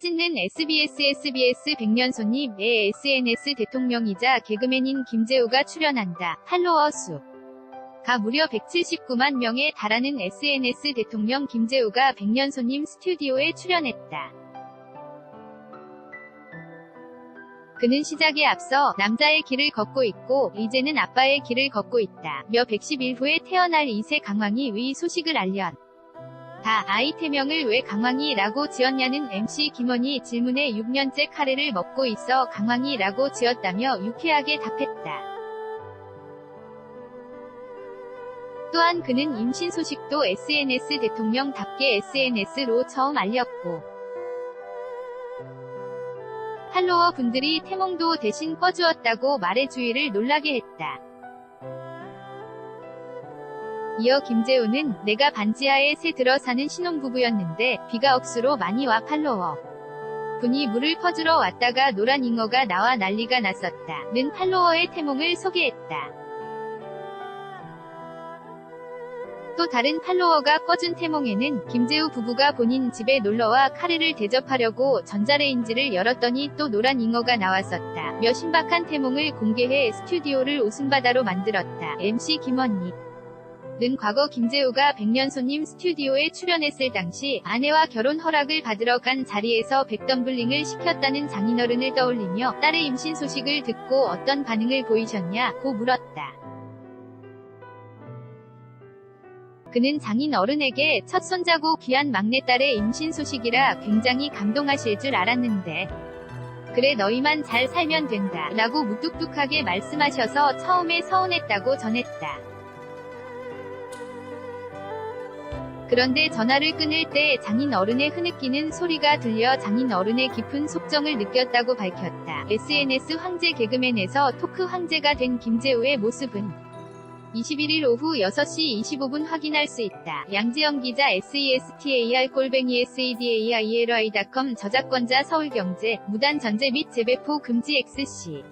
사진은 SBS SBS 백년손님의 SNS 대통령이자 개그맨인 김재우가 출연한다. 팔로워 수. 가 무려 179만 명에 달하는 SNS 대통령 김재우가 백년손님 스튜디오에 출연했다. 그는 시작에 앞서 남자의 길을 걷고 있고 이제는 아빠의 길을 걷고 있다. 며 110일 후에 태어날 2세 강황이 위 소식을 알련. 다 아이태명을 왜 강황이라고 지었냐는 MC 김원희 질문에 6년째 카레를 먹고 있어 강황이라고 지었다며 유쾌하게 답했다. 또한 그는 임신 소식도 SNS 대통령답게 SNS로 처음 알렸고 팔로워 분들이 태몽도 대신 꺼주었다고 말해 주위를 놀라게 했다. 이어 김재우는 내가 반지하에 새 들어 사는 신혼부부였는데 비가 억수로 많이 와 팔로워. 분이 물을 퍼주러 왔다가 노란 잉어가 나와 난리가 났었다. 는 팔로워의 태몽을 소개했다. 또 다른 팔로워가 꺼준 태몽에는 김재우 부부가 본인 집에 놀러와 카레를 대접하려고 전자레인지를 열었더니 또 노란 잉어가 나왔었다. 며 신박한 태몽을 공개해 스튜디오를 웃음바다로 만들었다. MC 김원희 는 과거 김재우가 백년손님 스튜디오에 출연했을 당시 아내와 결혼 허락을 받으러 간 자리에서 백덤블링을 시켰다는 장인어른을 떠올리며 딸의 임신 소식을 듣고 어떤 반응을 보이셨냐고 물었다. 그는 장인 어른에게 첫 손자고 귀한 막내딸의 임신 소식이라 굉장히 감동하실 줄 알았는데 그래 너희만 잘 살면 된다 라고 무뚝뚝하게 말씀하셔서 처음에 서운했다고 전했다. 그런데 전화를 끊을 때 장인 어른의 흐느끼는 소리가 들려 장인 어른의 깊은 속정을 느꼈다고 밝혔다. SNS 황제 개그맨에서 토크 황제가 된 김재우의 모습은 21일 오후 6시 25분 확인할 수 있다. 양지영 기자 SESTAR 골뱅이 SEDAIRI.com 저작권자 서울경제 무단 전제 및 재배포 금지 XC